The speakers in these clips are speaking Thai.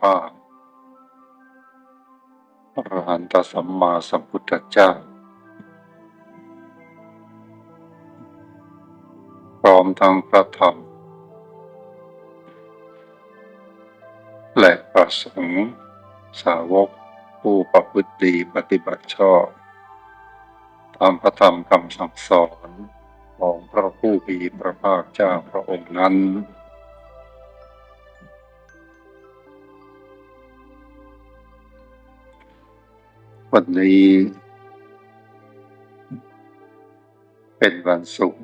ภาคอรหันตสัมมาสัมพุทธเจ้า พร้อมทั้งพระธรรม และประสงค์สาวกผู้ประพฤติดีปฏิบัติชอบตามพระธรรมคำสั่งสอนของพระผู้มีพระภาคเจ้าพระองค์นั้น วันนี้ เป็นวันศุกร์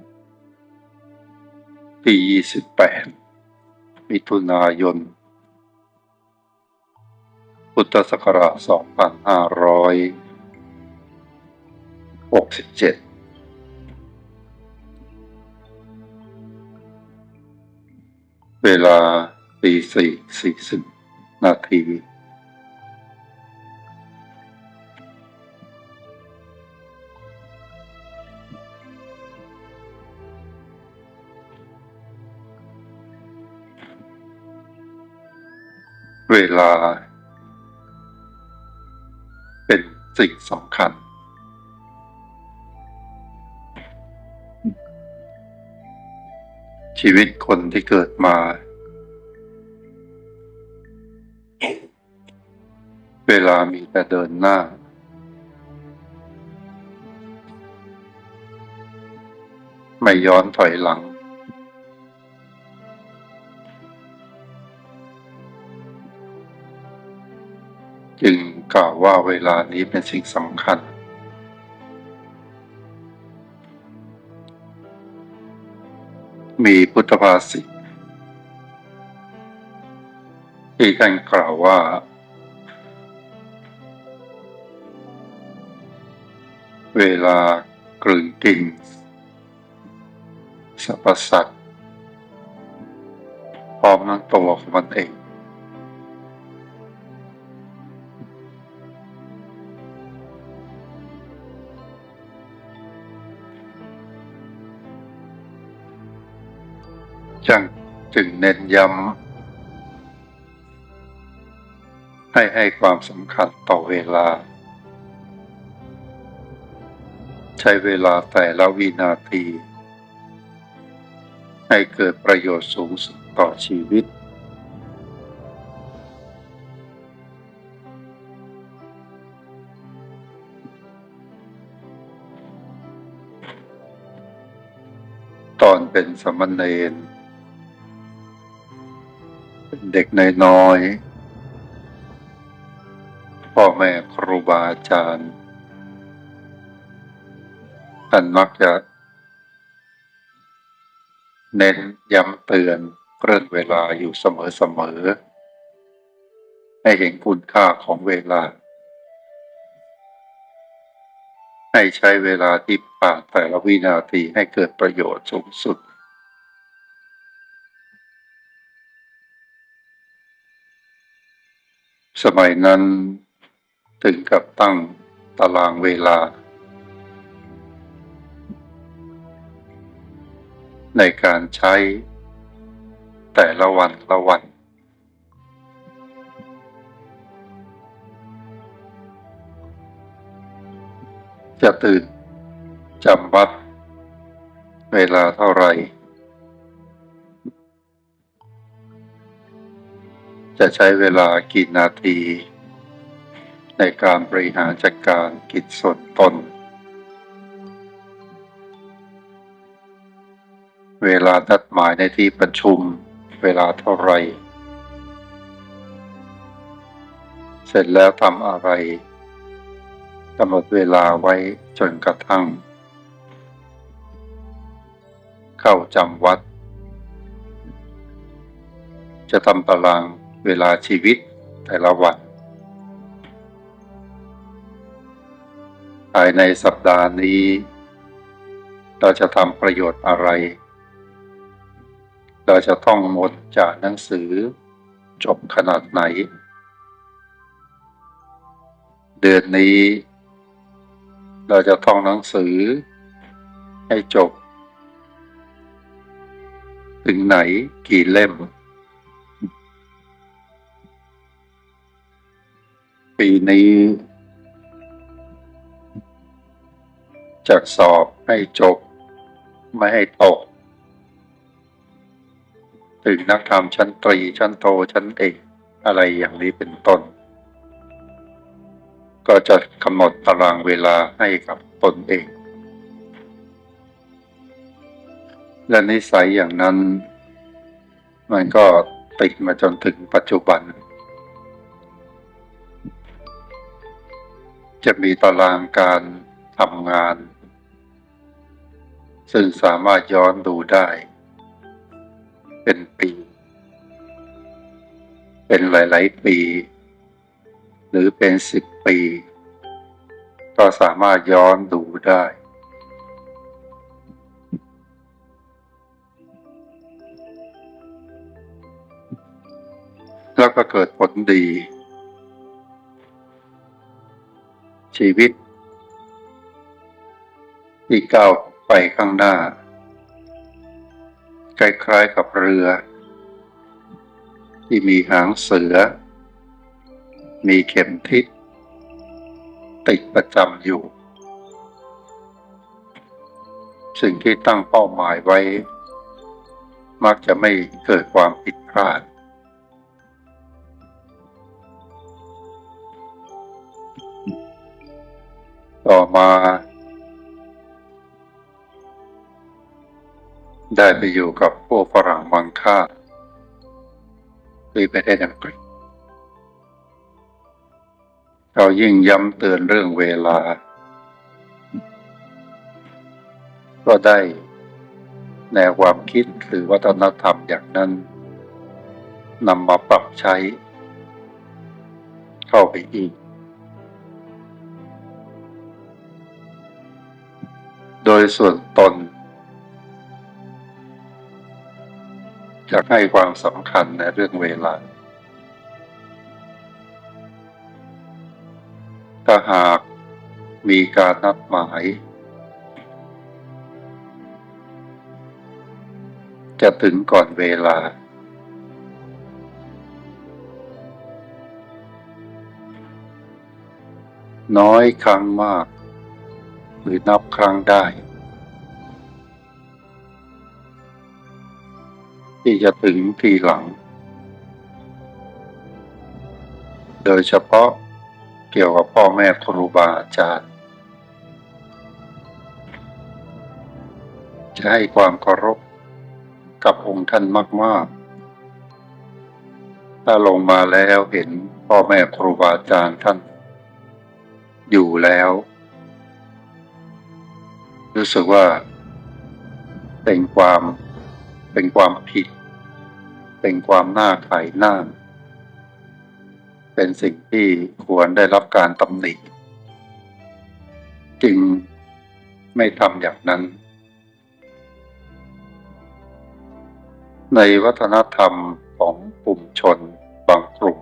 ที่ 28 มิถุนายน พุทธศักราช 2567เวลาตีสี่สี่สิบนาที เวลา เป็นสิ่งสำคัญ ชีวิตคนที่เกิดมา เวลามีแต่เดินหน้า ไม่ย้อนถอยหลัง จึงกล่าวว่าเวลานี้เป็นสิ่งสำคัญ มีพุทธภาษิตที่ท่านกล่าวว่า เวลากลืนกินสรรพสัตว์พร้อมทั้งตัวของมันเอง จึงเน้นย้ำให้ให้ความสำคัญต่อเวลา ใช้เวลาแต่ละวินาที ให้เกิดประโยชน์สูงสุดต่อชีวิตตอนเป็นสมณเณร เด็กน้อยๆพ่อแม่ครูบาอาจารย์ท่านมักจะ เน้นย้ำเตือนเรื่องเวลาอยู่เสมอๆให้เห็นคุณค่าของเวลา ให้ใช้เวลาที่ผ่านแต่ละวินาทีให้เกิดประโยชน์สูงสุด สมัยนั้นถึงกับตั้งตารางเวลา ในการใช้แต่ละวันละวัน จะตื่นจำวัดเวลาเท่าไหร่ จะใช้เวลากี่นาที ในการบริหารจัดการกิจส่วนตน เวลานัดหมายในที่ประชุมเวลาเท่าไหร่ เสร็จแล้วทำอะไรกำหนดเวลาไว้จนกระทั่ง เข้าจำวัด จะทำตาราง เวลาชีวิตแต่ละวัน ภายในสัปดาห์นี้ เราจะทำประโยชน์อะไร เราจะท่องหมดจากหนังสือจบขนาดไหน เดือนนี้ เราจะท่องหนังสือให้จบ ถึงไหนกี่เล่ม ปีนี้ จะสอบให้จบ ไม่ให้ตก ถึงนักธรรมชั้นตรี ชั้นโทชั้นเอกอะไรอย่างนี้เป็นต้น ก็จะกำหนดตารางเวลาให้กับตนเอง และนิสัยอย่างนั้น มันก็ติดมาจนถึงปัจจุบัน จะมีตารางการทำงาน ซึ่งสามารถย้อนดูได้ เป็นปี เป็นหลาย ๆ ปี หรือเป็นสิบปี ก็สามารถย้อนดูได้ แล้วก็เกิดผลดี ชีวิต ที่ก้าวไปข้างหน้า คล้ายๆกับเรือ ที่มีหางเสือ มีเข็มทิศ ติดประจำอยู่ สิ่งที่ตั้งเป้าหมายไว้ มักจะไม่เกิดความผิดพลาด ต่อมา ได้ไปอยู่กับพวกฝรั่งมังค่าที่ประเทศอังกฤษเขายิ่งย้ำเตือนเรื่องเวลา ก็ได้แนวความคิดหรือวัฒนธรรมอย่างนั้นนำมาปรับใช้ เข้าไปอีก ยส่วนตน จะให้ความสำคัญในเรื่องเวลา ถ้าหากมีการนัดหมาย จะถึงก่อนเวลา น้อยครั้งมาก หรือนับครั้งได้ ที่จะถึงทีหลัง โดยเฉพาะเกี่ยวกับพ่อแม่ครูบาอาจารย์จะให้ความเคารพกับองค์ท่านมาก ๆ ถ้าลงมาแล้วเห็นพ่อแม่ครูบาอาจารย์ท่าน อยู่แล้ว รู้สึกว่าเป็นความเป็นความผิด เป็นความน่าขายหน้า เป็นสิ่งที่ควรได้รับการตำหนิ จึงไม่ทำอย่างนั้น ในวัฒนธรรมของกลุ่มชนบางกลุ่ม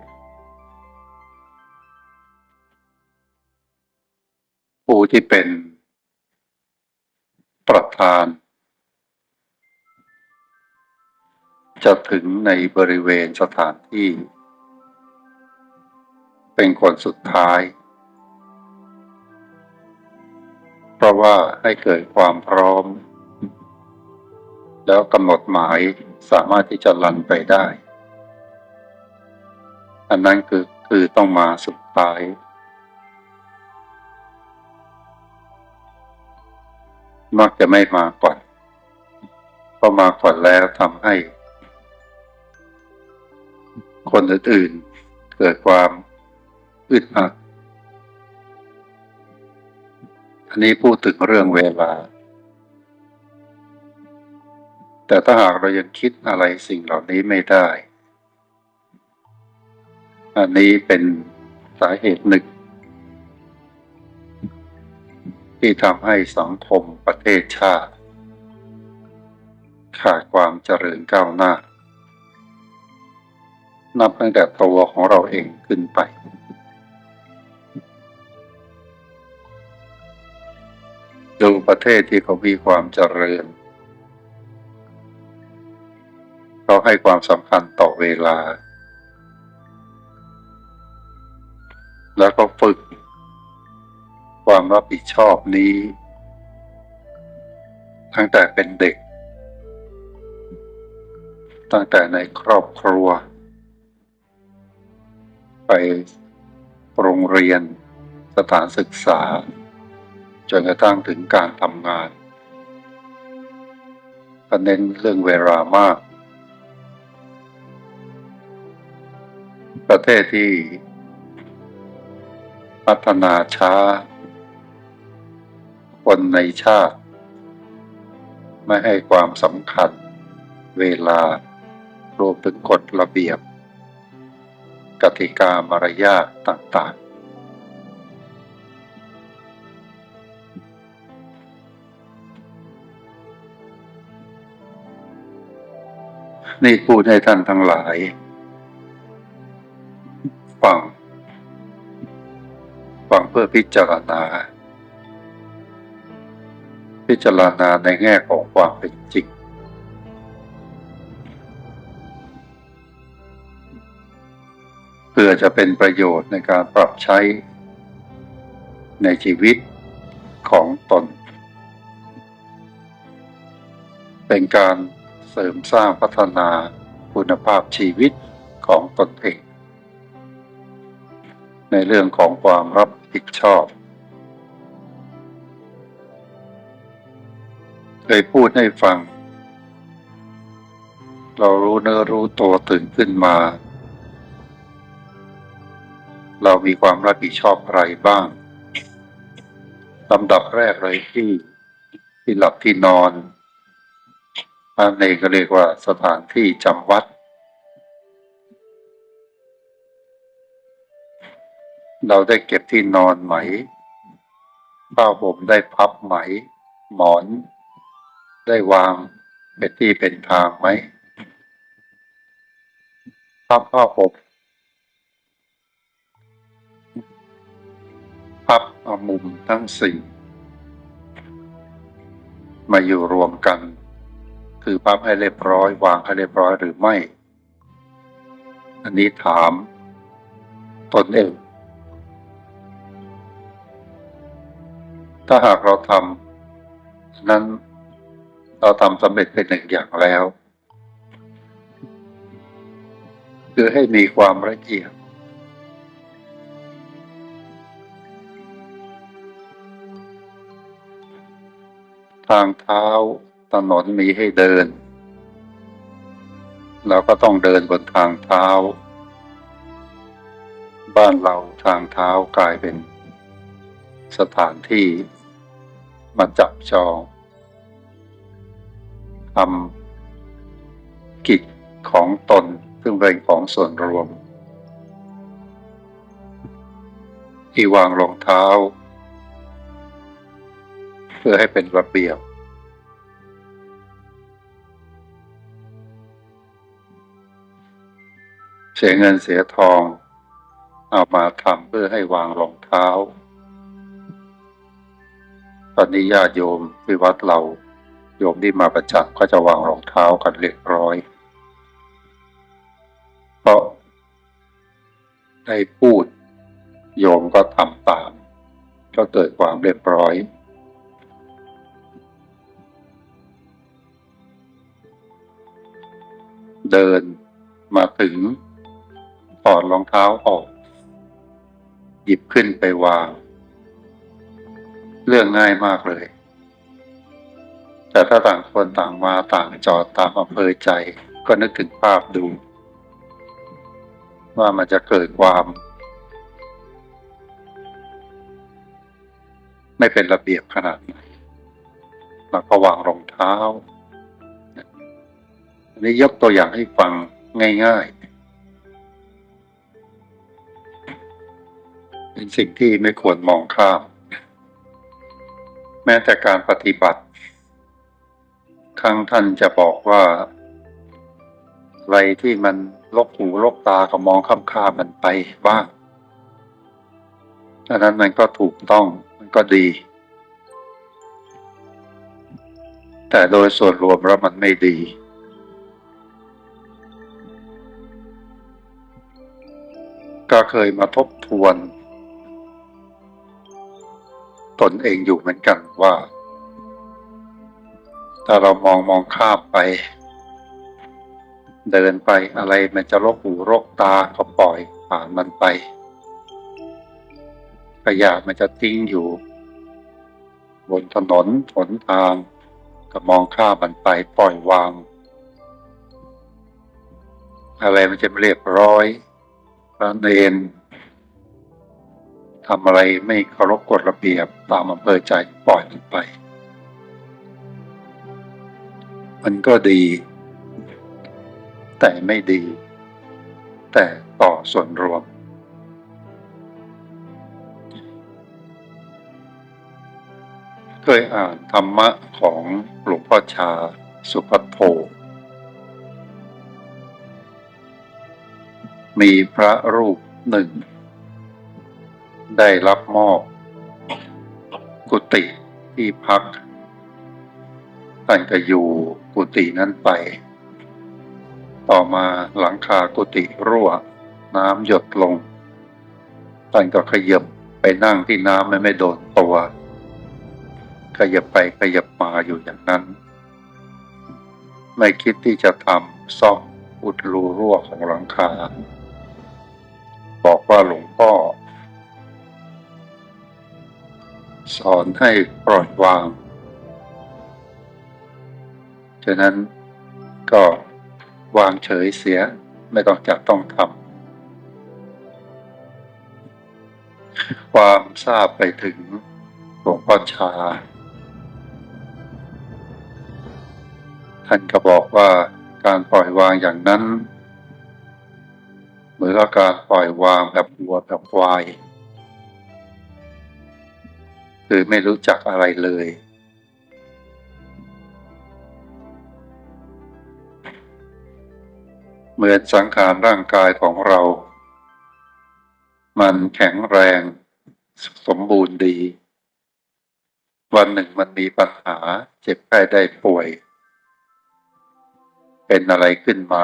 ผู้ที่เป็นประธาน จะถึงในบริเวณสถานที่ เป็นคนสุดท้าย เพราะว่าให้เกิดความพร้อม แล้วกำหนดหมายสามารถที่จะลันไปได้ อันนั้นคือคือต้องมาสุดท้ายมักจะไม่มาก่อนพอมาก่อนแล้วทำให้ คนอื่นๆ เกิดความอึดอัดอันนี้พูดถึงเรื่องเวลา แต่ถ้าหากเรายังคิดอะไรสิ่งเหล่านี้ไม่ได้ อันนี้เป็นสาเหตุหนึ่งที่ทำให้สังคมประเทศชาติ ขาดความเจริญก้าวหน้า นับตั้งแต่ตัวของเราเองขึ้นไป ดูประเทศที่เขามีความเจริญเขาให้ความสำคัญต่อเวลา แล้วก็ฝึก ความรับผิดชอบนี้ ตั้งแต่เป็นเด็ก ตั้งแต่ในครอบครัว ไปโรงเรียน สถานศึกษา จนกระทั่งถึงการทำงานก็เน้นเรื่องเวลามาก ประเทศที่ พัฒนาช้า คนในชาติ ไม่ให้ความสำคัญ เวลารวมถึงกฎระเบียบ กติกามารยาทต่างๆ นี่พูดให้ท่านทั้งหลายฟังฟังเพื่อพิจารณา พิจารณาในแง่ของความเป็นจริง พื่อจะเป็นประโยชน์ในการปรับใช้ในชีวิตของตน เป็นการเสริมสร้างพัฒนาคุณภาพชีวิตของตนเอง ในเรื่องของความรับผิดชอบ เคยพูดให้ฟัง เรารู้เนื้อรู้ตัวตื่นขึ้นมา เรามีความรับผิดชอบอะไรบ้างลำดับแรกเลยที่ที่หลับที่นอนอันนี้ก็เรียกว่าสถานที่จำวัด เราได้เก็บที่นอนไหมผ้าห่มได้พับไหม หมอน ได้วางเป็นที่เป็นทางไหมพับผ้าห่ม พับเอามุมทั้งสี่ มาอยู่รวมกัน คือพับให้เรียบร้อยวางให้เรียบร้อยหรือไม่ อันนี้ถามตนเอง ถ้าหากเราทำนั้นเราทำสำเร็จเป็นหนึ่งอย่างแล้ว คือให้มีความละเอียด ทางเท้าถนนมีให้เดิน เราก็ต้องเดินบนทางเท้า บ้านเราทางเท้ากลายเป็น สถานที่มาจับจองทำกิจของตนซึ่งเป็นของส่วนรวม ที่วางรองเท้า พื่อให้เป็นระเบียบ เสียเงินเสียทอง เอามาทำเพื่อให้วางรองเท้า ตอนนี้ญาติโยมที่วัดเราโยมที่มาประจำก็จะวางรองเท้ากันเรียบร้อย เพราะได้พูดโยมก็ทำตาม ก็เกิดความเรียบร้อย เดินมาถึงถอดรองเท้าออก หยิบขึ้นไปวาง เรื่องง่ายมากเลย แต่ถ้าต่างคนต่างมาต่างจอดตามอำเภอใจ ก็นึกถึงภาพดู ว่ามันจะเกิดความ ไม่เป็นระเบียบขนาดไหนแล้วก็วางรองเท้า อันนี้ยกตัวอย่างให้ฟังง่าย ๆ เป็นสิ่งที่ไม่ควรมองข้าม แม้แต่การปฏิบัติครั้งท่านจะบอกว่า อะไรที่มันลกหูลกตาก็มองข้ามข้ามมันไปบ้างอันนั้นมันก็ถูกต้องมันก็ดี แต่โดยส่วนรวมแล้วมันไม่ดี ก็เคยมาทบทวน ตนเองอยู่เหมือนกันว่า ถ้าเรามองมองข้ามไป เดินไปอะไรมันจะรกหูรกตาก็ปล่อยผ่านมันไปขยะมันจะทิ้งอยู่ บนถนนหนทาง ก็มองข้ามมันไปปล่อยวาง อะไรมันจะเรียบร้อย พระเนนทำอะไรไม่เคารพกฎระเบียบตามอำเภอใจปล่อยมันไป มันก็ดี แต่ไม่ดี แต่ต่อส่วนรวม เคยอ่านธรรมะของหลวงพ่อชาสุภัทโท มีพระรูปหนึ่ง ได้รับมอบ กุฏิที่พักท่านก็อยู่กุฏินั้นไป ต่อมาหลังคากุฏิรั่ว น้ำหยดลงท่านก็ขยับไปนั่งที่น้ำไม่ไม่โดนตัว ขยับไปขยับมาอยู่อย่างนั้น ไม่คิดที่จะทำซ่อมอุดรูรั่วของหลังคา บอกว่าหลวงพ่อ สอนให้ปล่อยวาง ฉะนั้นก็วางเฉยเสียไม่ต้องจับต้องทำความทราบไปถึงหลวงพ่อชา ท่านก็บอกว่าการปล่อยวางอย่างนั้น เหมือนกับการปล่อยวางแบบวัวแบบควายคือไม่รู้จักอะไรเลย เหมือนสังขารร่างกายของเรา มันแข็งแรง สมบูรณ์ดี วันหนึ่งมันมีปัญหาเจ็บไข้ได้ป่วย เป็นอะไรขึ้นมา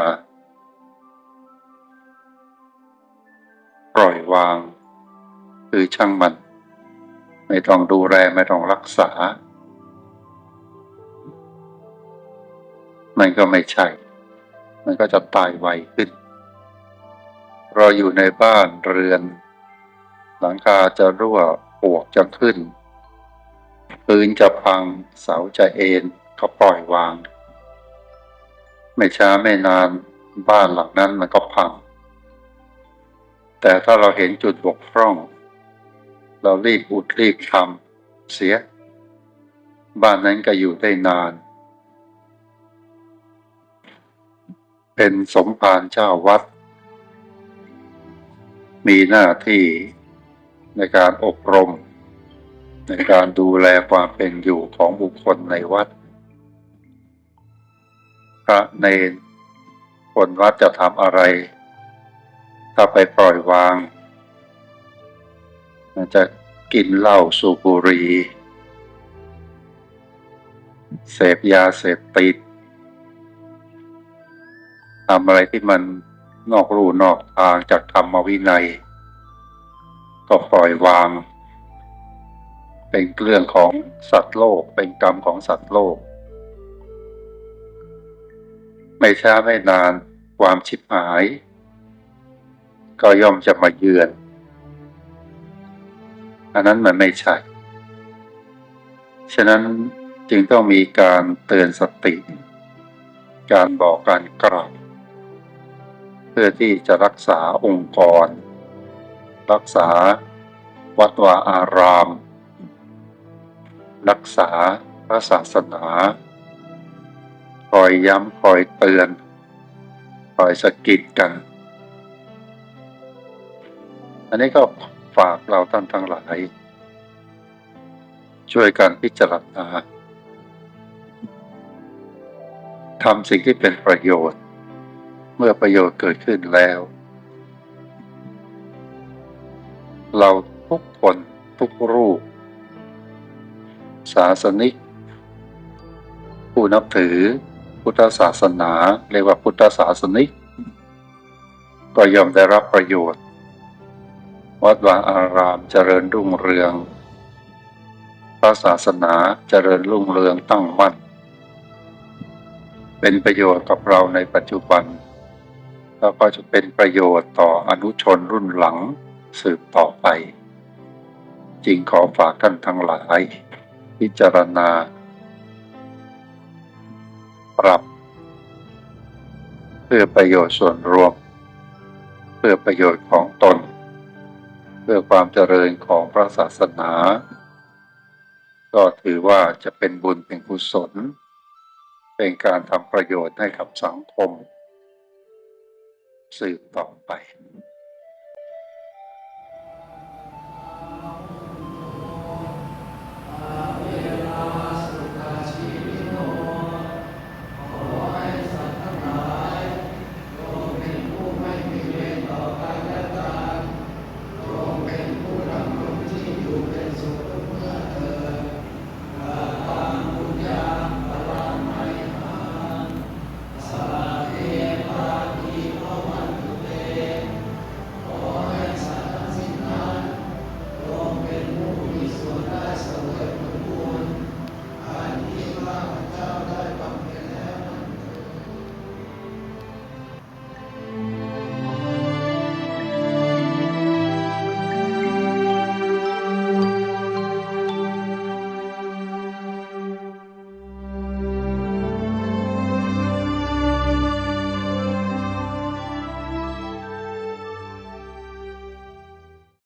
ปล่อยวาง คือช่างมัน ไม่ต้องดูแลไม่ต้องรักษา มันก็ไม่ใช่ มันก็จะตายไวขึ้น เราอยู่ในบ้านเรือน หลังคาจะรั่วปวกจะขึ้นพื้นจะพังเสาจะเอ็นก็ปล่อยวาง ไม่ช้าไม่นานบ้านหลังนั้นมันก็พัง แต่ถ้าเราเห็นจุดบกพร่อง เรารีบอุดรีบทำเสีย บ้านนั้นก็อยู่ได้นาน เป็นสมภารเจ้าวัด มีหน้าที่ในการอบรม ในการดูแลความเป็นอยู่ของบุคคลในวัด พระเนนคนวัดจะทำอะไร ถ้าไปปล่อยวาง มันจะกินเหล้าสูบบุหรี่เสพยาเสพติดทำอะไรที่มันนอกรูนอกทางจากธรรมวินัย ก็ปล่อยวาง เป็นเรื่องของสัตว์โลกเป็นกรรมของสัตว์โลก ไม่ช้าไม่นานความชิบหาย ก็ย่อมจะมาเยือน อันนั้นมันไม่ใช่ ฉะนั้นจึงต้องมีการเตือนสติ การบอกการกล่าวเพื่อที่จะรักษาองค์กร รักษาวัดวาอาราม รักษาพระศาสนา คอยย้ำคอยเตือน คอยสะกิดกัน อันนี้ก็ฝากเราท่านทั้งหลาย ช่วยกันพิจารณาทำสิ่งที่เป็นประโยชน์ เมื่อประโยชน์เกิดขึ้นแล้ว เราทุกคนทุกรูป ศาสนิก ผู้นับถือ พุทธศาสนา เรียกว่าพุทธศาสนิก ก็ย่อมได้รับประโยชน์ วัดวาอารามเจริญรุ่งเรือง พระศาสนาเจริญรุ่งเรืองตั้งมั่น เป็นประโยชน์กับเราในปัจจุบัน แล้วก็จะเป็นประโยชน์ต่ออนุชนรุ่นหลังสืบต่อไป จริงขอฝากท่านทั้งหลาย พิจารณา ปรับ เพื่อประโยชน์ส่วนรวม เพื่อประโยชน์ของตน เพื่อความเจริญของพระศาสนา ก็ถือว่าจะเป็นบุญเป็นกุศล เป็นการทำประโยชน์ให้กับสังคม สืบต่อไป